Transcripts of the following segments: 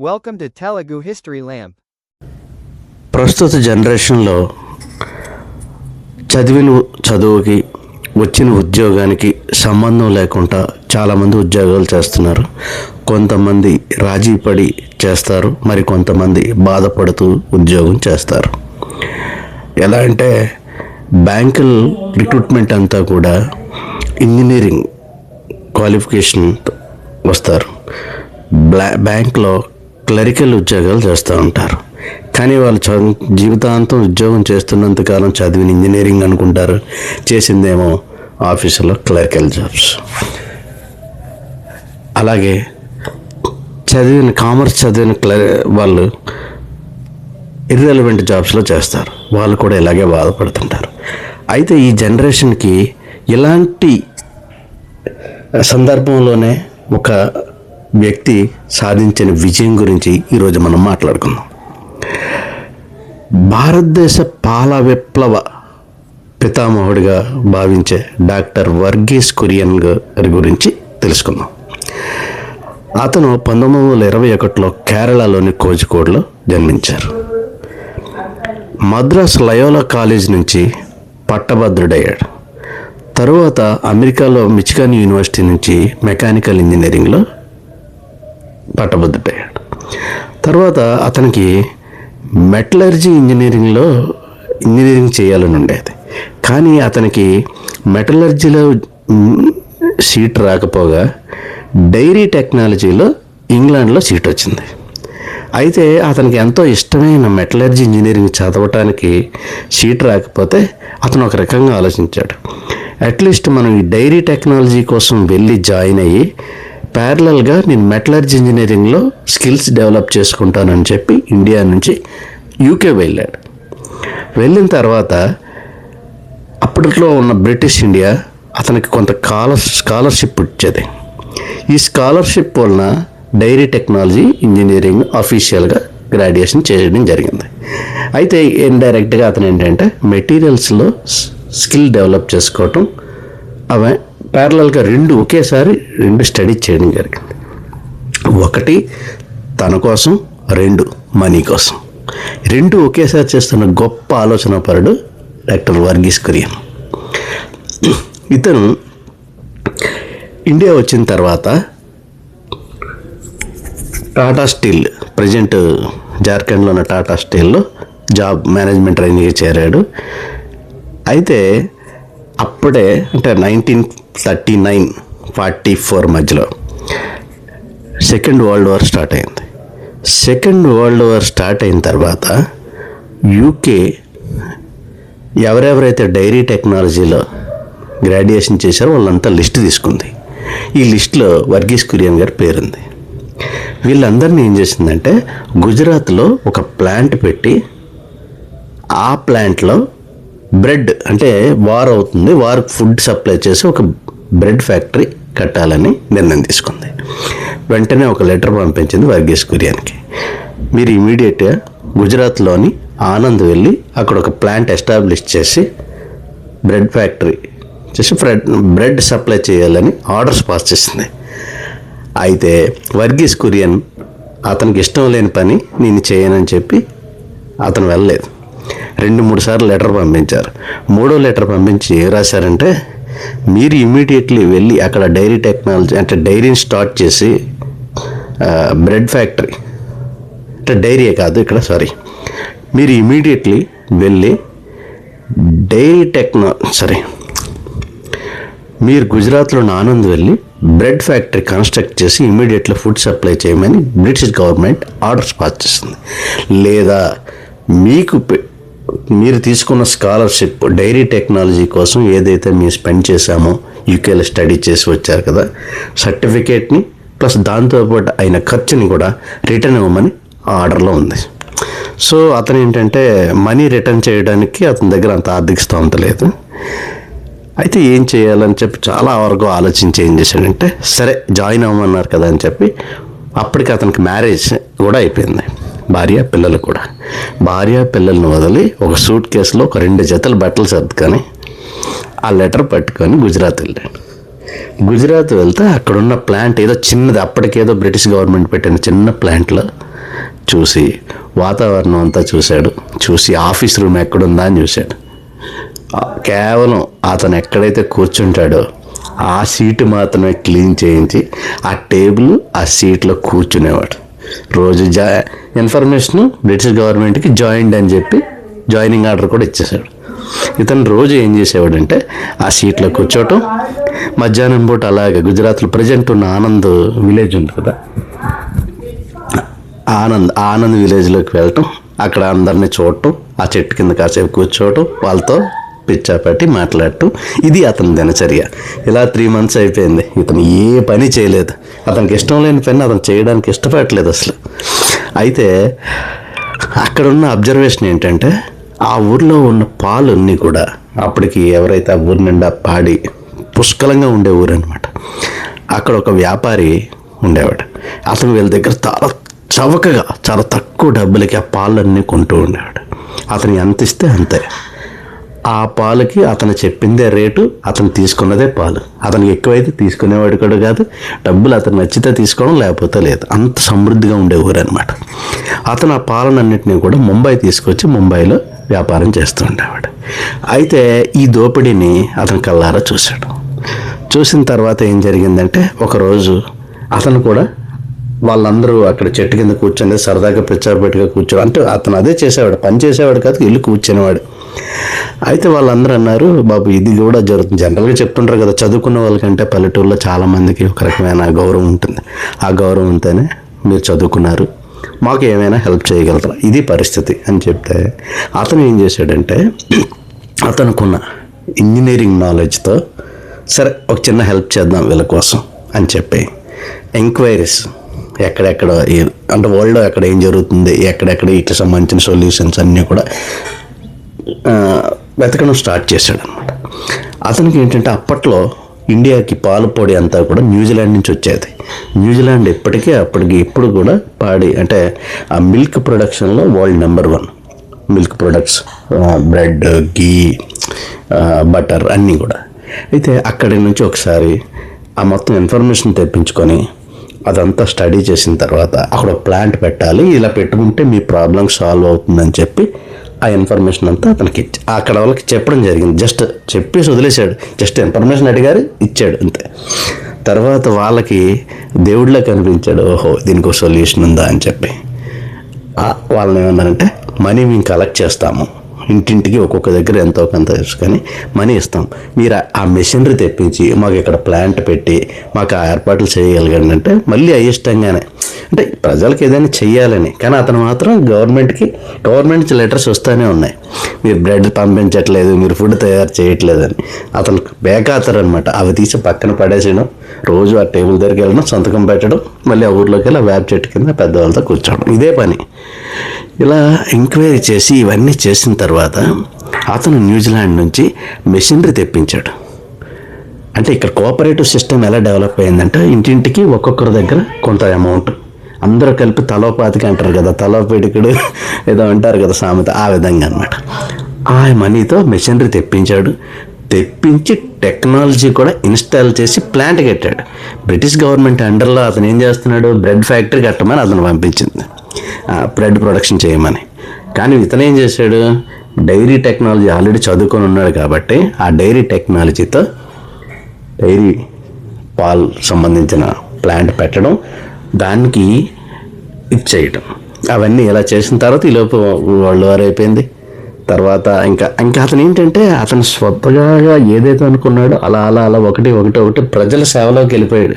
Welcome to Telugu history lamp ప్రస్తుత జనరేషన్లో చదివిన చదువుకి వచ్చిన ఉద్యోగానికి సంబంధం లేకుండా చాలామంది ఉద్యోగాలు చేస్తున్నారు. కొంతమంది రాజీ పడి చేస్తారు. మరి కొంతమంది బాధపడుతూ ఉద్యోగం చేస్తారు. ఎలా అంటే బ్యాంకుల రిక్రూట్మెంట్ అంతా కూడా ఇంజనీరింగ్ క్వాలిఫికేషన్ వస్తారు. బ్లా బ్యాంక్లో క్లరికల్ ఉద్యోగాలు చేస్తూ ఉంటారు. కానీ వాళ్ళు చదువు జీవితాంతం ఉద్యోగం చేస్తున్నంతకాలం చదివిన ఇంజనీరింగ్ అనుకుంటారు. చేసిందేమో ఆఫీసులో క్లరికల్ జాబ్స్. అలాగే చదివిన కామర్స్ చదివిన క్ల వాళ్ళు ఇర్రెలవెంట్ జాబ్స్లో చేస్తారు. వాళ్ళు కూడా ఇలాగే బాధపడుతుంటారు. అయితే ఈ జనరేషన్కి ఇలాంటి సందర్భంలోనే ఒక వ్యక్తి సాధించిన విజయం గురించి ఈరోజు మనం మాట్లాడుకుందాం. భారతదేశ పాల విప్లవ పితామహుడిగా భావించే డాక్టర్ వర్గీస్ కురియన్ గారి గురించి తెలుసుకుందాం. అతను పంతొమ్మిది వందల ఇరవై ఒకటిలో కేరళలోని కోజికోడ్లో జన్మించారు. మద్రాస్ లయోలా కాలేజ్ నుంచి పట్టభద్రుడయ్యాడు. తరువాత అమెరికాలో మిచిగాన్ యూనివర్సిటీ నుంచి మెకానికల్ ఇంజనీరింగ్లో పట్టభద్రుడయ్యాడు తర్వాత అతనికి మెటలర్జీ ఇంజనీరింగ్లో ఇంజనీరింగ్ చేయాలని ఉండేది. కానీ అతనికి మెటలర్జీలో సీట్ రాకపోగా డైరీ టెక్నాలజీలో ఇంగ్లాండ్లో సీట్ వచ్చింది. అయితే అతనికి ఎంతో ఇష్టమైన మెటలర్జీ ఇంజనీరింగ్ చదవటానికి సీట్ రాకపోతే అతను ఒక రకంగా ఆలోచించాడు. అట్లీస్ట్ మనం ఈ డైరీ టెక్నాలజీ కోసం వెళ్ళి జాయిన్ అయ్యి ప్యారలల్గా నేను మెటలర్జీ ఇంజనీరింగ్లో స్కిల్స్ డెవలప్ చేసుకుంటానని చెప్పి ఇండియా నుంచి యూకే వెళ్ళాడు వెళ్ళిన. తర్వాత అప్పట్లో ఉన్న బ్రిటిష్ ఇండియా అతనికి కొంత కాలర్ స్కాలర్షిప్ ఇచ్చేది. ఈ స్కాలర్షిప్ వలన డైరీ టెక్నాలజీ ఇంజనీరింగ్ అఫీషియల్గా గ్రాడ్యుయేషన్ చేయడం జరిగింది. అయితే ఇండైరెక్ట్గా అతను ఏంటంటే మెటీరియల్స్లో స్కిల్ డెవలప్ చేసుకోవటం అవే ప్యారలల్గా రెండు ఒకేసారి రెండు స్టడీ చేయడం జరిగింది. ఒకటి తన కోసం రెండు మనీ కోసం. రెండు ఒకేసారి చేస్తున్న గొప్ప ఆలోచన పరుడు డాక్టర్ వర్గీస్ కురియన్. ఇతను ఇండియా వచ్చిన తర్వాత టాటా స్టీల్ ప్రజెంట్ జార్ఖండ్లో ఉన్న టాటా స్టీల్లో జాబ్ మేనేజ్మెంట్ ట్రైనింగ్ చేరాడు. అయితే అప్పుడే అంటే nineteen thirty nine forty four మధ్యలో. సెకండ్ వరల్డ్ వార్ స్టార్ట్ అయింది. సెకండ్ వరల్డ్ వార్ స్టార్ట్ అయిన తర్వాత యూకే ఎవరెవరైతే డైరీ టెక్నాలజీలో గ్రాడ్యుయేషన్ చేశారో వాళ్ళంతా లిస్ట్ తీసుకుంది. ఈ లిస్ట్లో వర్గీస్ కురియన్ గారి పేరుంది. వీళ్ళందరినీ ఏం చేసిందంటే గుజరాత్లో ఒక ప్లాంట్ పెట్టి ఆ ప్లాంట్లో బ్రెడ్ అంటే వార్ అవుతుంది వార్ ఫుడ్ సప్లై చేసి ఒక బ్రెడ్ ఫ్యాక్టరీ కట్టాలని నిర్ణయం తీసుకుంది. వెంటనే ఒక లెటర్ పంపించింది వర్గీస్ కురియానికి. మీరు ఇమీడియట్గా గుజరాత్లోని ఆనంద్ వెళ్ళి అక్కడ ఒక ప్లాంట్ ఎస్టాబ్లిష్ చేసి బ్రెడ్ ఫ్యాక్టరీ చేసి బ్రెడ్ బ్రెడ్ సప్లై చేయాలని ఆర్డర్స్ పాస్ చేసింది. అయితే వర్గీస్ కురియన్ అతనికి ఇష్టం లేని పని నేను చేయనని చెప్పి అతను వెళ్ళలేదు. రెండు మూడు సార్లు లెటర్ పంపించారు. మూడో లెటర్ పంపించి ఏం రాశారంటే మీరు ఇమీడియట్లీ వెళ్ళి అక్కడ డైరీ టెక్నాలజీ అంటే డైరీని స్టార్ట్ చేసి బ్రెడ్ ఫ్యాక్టరీ అంటే డైరీ కాదు ఇక్కడ సారీ మీరు ఇమీడియట్లీ వెళ్ళి డైరీ టెక్నా సారీ మీరు గుజరాత్లోని ఆనంద్ వెళ్ళి బ్రెడ్ ఫ్యాక్టరీ కన్స్ట్రక్ట్ చేసి ఇమీడియట్లో ఫుడ్ సప్లై చేయమని బ్రిటిష్ గవర్నమెంట్ ఆర్డర్స్ పాస్ చేస్తుంది లేదా మీకు మీరు తీసుకున్న స్కాలర్షిప్ డైరీ టెక్నాలజీ కోసం ఏదైతే మేము స్పెండ్ చేశామో యూకేలో స్టడీ చేసి వచ్చారు కదా సర్టిఫికేట్ని ప్లస్ దాంతోపాటు అయిన ఖర్చుని కూడా రిటర్న్ ఇవ్వమని ఆర్డర్లో ఉంది. సో అతను ఏంటంటే మనీ రిటర్న్ చేయడానికి అతని దగ్గర అంత ఆర్థిక స్థోమత లేదు. అయితే ఏం చేయాలని చెప్పి చాలా వరకు ఆలోచించి ఏం చేశాడంటే సరే జాయిన్ అవ్వమన్నారు కదా అని చెప్పి అప్పటికి అతనికి మ్యారేజ్ కూడా అయిపోయింది. భార్య పిల్లలు కూడా. భార్య పిల్లల్ని వదిలి ఒక సూట్ కేసులో ఒక రెండు జతలు బట్టలు సర్దుకొని ఆ లెటర్ పట్టుకొని గుజరాత్ వెళ్ళాడు. గుజరాత్ వెళ్తే అక్కడున్న ప్లాంట్ ఏదో చిన్నది అప్పటికేదో బ్రిటిష్ గవర్నమెంట్ పెట్టిన చిన్న ప్లాంట్లో చూసి వాతావరణం అంతా చూశాడు. చూసి ఆఫీస్ రూమ్ ఎక్కడుందా అని చూశాడు. కేవలం అతను ఎక్కడైతే కూర్చుంటాడో ఆ సీటు మాత్రమే క్లీన్ చేయించి ఆ టేబుల్ ఆ సీట్లో కూర్చునేవాడు. రోజు జా ఇన్ఫర్మేషన్ బ్రిటిష్ గవర్నమెంట్కి జాయింట్ అని చెప్పి జాయినింగ్ ఆర్డర్ కూడా ఇచ్చేసాడు ఇతను రోజు ఏం చేసేవాడంటే ఆ సీట్లో కూర్చోవటం మధ్యాహ్నం పూట అలాగే గుజరాత్లో ప్రజెంట్ ఉన్న ఆనంద్ విలేజ్ ఉంది కదా ఆనంద్ ఆనంద్ విలేజ్లోకి వెళ్ళటం అక్కడ అందరినీ చూడటం ఆ చెట్టు కింద కాసేపు కూర్చోవటం వాళ్ళతో పిచ్చాపట్టి మాట్లాడటం ఇది అతని దినచర్య. ఇలా త్రీ మంత్స్ అయిపోయింది. ఇతను ఏ పని చేయలేదు. అతనికి ఇష్టం లేని పని అతను చేయడానికి ఇష్టపడట్లేదు అసలు. అయితే అక్కడ ఉన్న అబ్జర్వేషన్ ఏంటంటే ఆ ఊర్లో ఉన్న పాలన్నీ కూడా అప్పటికి ఎవరైతే ఆ ఊరి నిండా పాడి పుష్కలంగా ఉండే ఊరు అనమాట అక్కడ ఒక వ్యాపారి ఉండేవాడు. అతను వీళ్ళ దగ్గర చాలా చవకగా చాలా తక్కువ డబ్బులకి ఆ పాలన్నీ కొంటూ ఉండేవాడు. అతను ఎంత ఇస్తే అంతే. ఆ పాలకి అతను చెప్పిందే రేటు అతను తీసుకున్నదే పాలు. అతనికి ఎక్కువైతే తీసుకునేవాడు కూడా కాదు డబ్బులు అతను నచ్చితే తీసుకోవడం లేకపోతే లేదు. అంత సమృద్ధిగా ఉండే ఊరు అనమాట అతను ఆ పాలనన్నింటినీ కూడా ముంబై తీసుకొచ్చి ముంబైలో వ్యాపారం చేస్తూ ఉండేవాడు. అయితే ఈ దోపిడీని అతను కల్లారా చూశాడు. చూసిన తర్వాత ఏం జరిగిందంటే ఒకరోజు అతను కూడా వాళ్ళందరూ అక్కడ చెట్టు కింద కూర్చొని సరదాగా పిచ్చాపెట్టుగా కూర్చో అంటే అతను అదే చేసేవాడు పని చేసేవాడు కాదు ఇల్లు కూర్చునేవాడు. అయితే వాళ్ళందరూ అన్నారు బాబు ఇది కూడా జరుగుతుంది. జనరల్గా చెప్తుంటారు కదా చదువుకున్న వాళ్ళకంటే పల్లెటూరులో చాలామందికి ఒక రకమైన గౌరవం ఉంటుంది. ఆ గౌరవం ఉంటేనే మీరు చదువుకున్నారు. మాకు ఏమైనా హెల్ప్ చేయగలరా? ఇది పరిస్థితి అని చెప్తే అతను ఏం చేశాడంటే అతనుకున్న ఇంజనీరింగ్ నాలెడ్జ్తో సరే ఒక చిన్న హెల్ప్ చేద్దాం వీళ్ళ కోసం అని చెప్పి ఎంక్వైరీస్ ఎక్కడెక్కడ అంటే వరల్డ్లో ఎక్కడ ఏం జరుగుతుంది ఎక్కడెక్కడ ఇట్లా సంబంధించిన సొల్యూషన్స్ అన్నీ కూడా వెతకడం స్టార్ట్ చేశాడు అనమాట అతనికి ఏంటంటే అప్పట్లో ఇండియాకి పాలు పొడి అంతా కూడా న్యూజిలాండ్ నుంచి వచ్చేది. న్యూజిలాండ్ ఇప్పటికీ అప్పటికి ఇప్పుడు కూడా పాడి అంటే ఆ మిల్క్ ప్రొడక్షన్లో world number one. Milk products bread ghee butter అన్నీ కూడా. అయితే అక్కడి నుంచి ఒకసారి ఆ మొత్తం ఇన్ఫర్మేషన్ తెప్పించుకొని అదంతా స్టడీ చేసిన తర్వాత అక్కడ ప్లాంట్ పెట్టాలి ఇలా పెట్టుకుంటే మీ ప్రాబ్లం సాల్వ్ అవుతుందని చెప్పి ఆ ఇన్ఫర్మేషన్ అంతా అతనికి అక్కడ వాళ్ళకి చెప్పడం జరిగింది. జస్ట్ చెప్పేసి వదిలేశాడు. జస్ట్ ఇన్ఫర్మేషన్ అడిగారు ఇచ్చాడు అంతే. తర్వాత వాళ్ళకి దేవుడిలా కనిపించాడు ఓహో దీనికి ఒక సొల్యూషన్ ఉందా అని చెప్పి. వాళ్ళని ఏమన్నారంటే మనీ మేము కలెక్ట్ చేస్తాము. ఇంటింటికి ఒక్కొక్క దగ్గర ఎంతో కొంత తీసుకొని మనీ ఇస్తాం. మీరు ఆ- మెషినరీ తెప్పించి మాకు ఇక్కడ ప్లాంట్ పెట్టి మాకు ఆ ఏర్పాట్లు చేయగలగండి అంటే మళ్ళీ అయిష్టంగానే. అంటే ప్రజలకు ఏదైనా చెయ్యాలని. కానీ అతను మాత్రం గవర్నమెంట్కి గవర్నమెంట్ లెటర్స్ వస్తూనే ఉన్నాయి. మీరు బ్రెడ్ పంపించట్లేదు మీరు ఫుడ్ తయారు చేయట్లేదని. అతను బేకాతరు అనమాట అవి తీసి పక్కన పడేసేయడం రోజు ఆ టేబుల్ దగ్గరికి వెళ్ళడం సంతకం పెట్టడం మళ్ళీ ఆ ఊర్లోకి వెళ్ళి ఆ వేప చెట్టు కింద పెద్దవాళ్ళతో కూర్చోవడం. ఇదే పని. ఇలా ఎంక్వైరీ చేసి ఇవన్నీ చేసిన తర్వాత అతను న్యూజిలాండ్ నుంచి మెషినరీ తెప్పించాడు. అంటే ఇక్కడ కోఆపరేటివ్ సిస్టమ్ ఎలా డెవలప్ అయిందంటే ఇంటింటికి ఒక్కొక్కరి దగ్గర కొంత అమౌంట్. అందరూ కలిపి తలోపాతికి అంటారు కదా తలోపేటికుడు ఏదో అంటారు కదా సామెత ఆ విధంగా అనమాట ఆ మనీతో మెషినరీ తెప్పించాడు. తెప్పించి టెక్నాలజీ కూడా ఇన్స్టాల్ చేసి ప్లాంట్ కట్టాడు. బ్రిటిష్ గవర్నమెంట్ అండర్లో అతను ఏం చేస్తున్నాడు? బ్రెడ్ ఫ్యాక్టరీ కట్టమని అతను పంపించింది. బ్రెడ్ ప్రొడక్షన్ చేయమని. కానీ ఇతను ఏం చేశాడు? డైరీ టెక్నాలజీ ఆల్రెడీ చదువుకొని ఉన్నాడు కాబట్టి ఆ డైరీ టెక్నాలజీతో డైరీ పాల్ సంబంధించిన ప్లాంట్ పెట్టడం దానికి ఇచ్చేయటం. అవన్నీ ఇలా చేసిన తర్వాత ఈలోపు వరల్డ్ వార్ అయిపోయింది. తర్వాత ఇంకా ఇంకా అతను ఏంటంటే అతను స్వతగా ఏదైతే అనుకున్నాడో అలా అలా అలా ఒకటి ఒకటి ఒకటి ప్రజల సేవలోకి వెళ్ళిపోయాడు.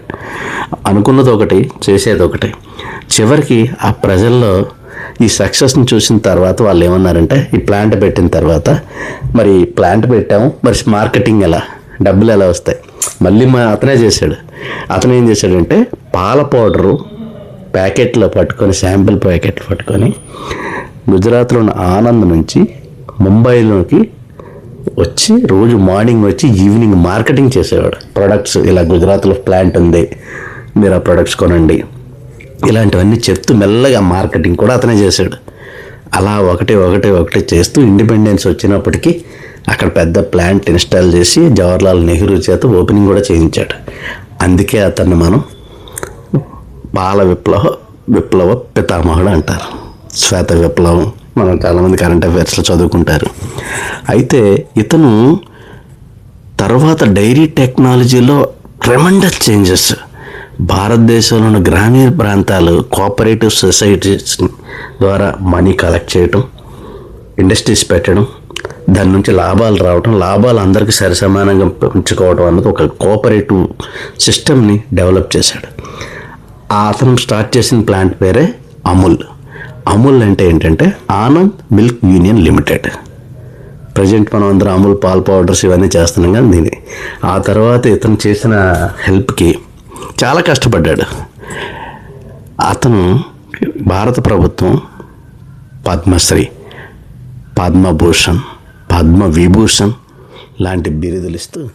అనుకున్నది ఒకటి చేసేది ఒకటి. చివరికి ఆ ప్రజల్లో ఈ సక్సెస్ని చూసిన తర్వాత వాళ్ళు ఏమన్నారంటే ఈ ప్లాంట్ పెట్టిన తర్వాత మరి ప్లాంట్ పెట్టాము మరి మార్కెటింగ్ ఎలా? డబ్బులు ఎలా వస్తాయి? మళ్ళీ మా అతనే చేశాడు. అతను ఏం చేశాడంటే పాల పౌడరు ప్యాకెట్లో పట్టుకొని శాంపిల్ ప్యాకెట్లు పట్టుకొని గుజరాత్లో ఉన్న ఆనంద్ నుంచి ముంబైలోకి వచ్చి రోజు మార్నింగ్ వచ్చి ఈవినింగ్ మార్కెటింగ్ చేసేవాడు. ప్రొడక్ట్స్ ఇలా గుజరాత్లో ప్లాంట్ ఉంది మీరు ఆ ప్రొడక్ట్స్ కొనండి. ఇలాంటివన్నీ చెప్తూ మెల్లగా మార్కెటింగ్ కూడా అతనే చేశాడు. అలా ఒకటి ఒకటి ఒకటి చేస్తూ ఇండిపెండెన్స్ వచ్చినప్పటికీ అక్కడ పెద్ద ప్లాంట్ ఇన్స్టాల్ చేసి జవహర్లాల్ నెహ్రూ చేత ఓపెనింగ్ కూడా చేయించాడు. అందుకే అతన్ని మనం పాల విప్లవ విప్లవ పితామహుడు అంటారు. శ్వేత విప్లవం. మనం చాలామంది కరెంట్ అఫైర్స్లో చదువుకుంటారు. అయితే ఇతను తర్వాత డైరీ టెక్నాలజీలో ట్రెమండస్ చేంజెస్ భారతదేశంలోని గ్రామీణ ప్రాంతాలు కోఆపరేటివ్ సొసైటీస్ ద్వారా మనీ కలెక్ట్ చేయటం ఇండస్ట్రీస్ పెట్టడం దాని నుంచి లాభాలు రావటం లాభాలు అందరికీ సరిసమానంగా పంచుకోవడం అన్నది ఒక కోఆపరేటివ్ సిస్టమ్ని డెవలప్ చేశాడు. అతను స్టార్ట్ చేసిన ప్లాంట్ పేరే అమూల్. అమూల్ అంటే ఏంటంటే Anand milk union limited. Present మనం అందరం అమూల్ పాల్ పౌడర్స్ ఇవన్నీ చేస్తున్నాం కానీ దీన్ని. ఆ తర్వాత ఇతను చేసిన హెల్ప్కి చాలా కష్టపడ్డాడు. అతను భారత ప్రభుత్వం పద్మశ్రీ పద్మభూషణ్ పద్మ విభూషణ్ లాంటి బిరుదులు ఇస్తూ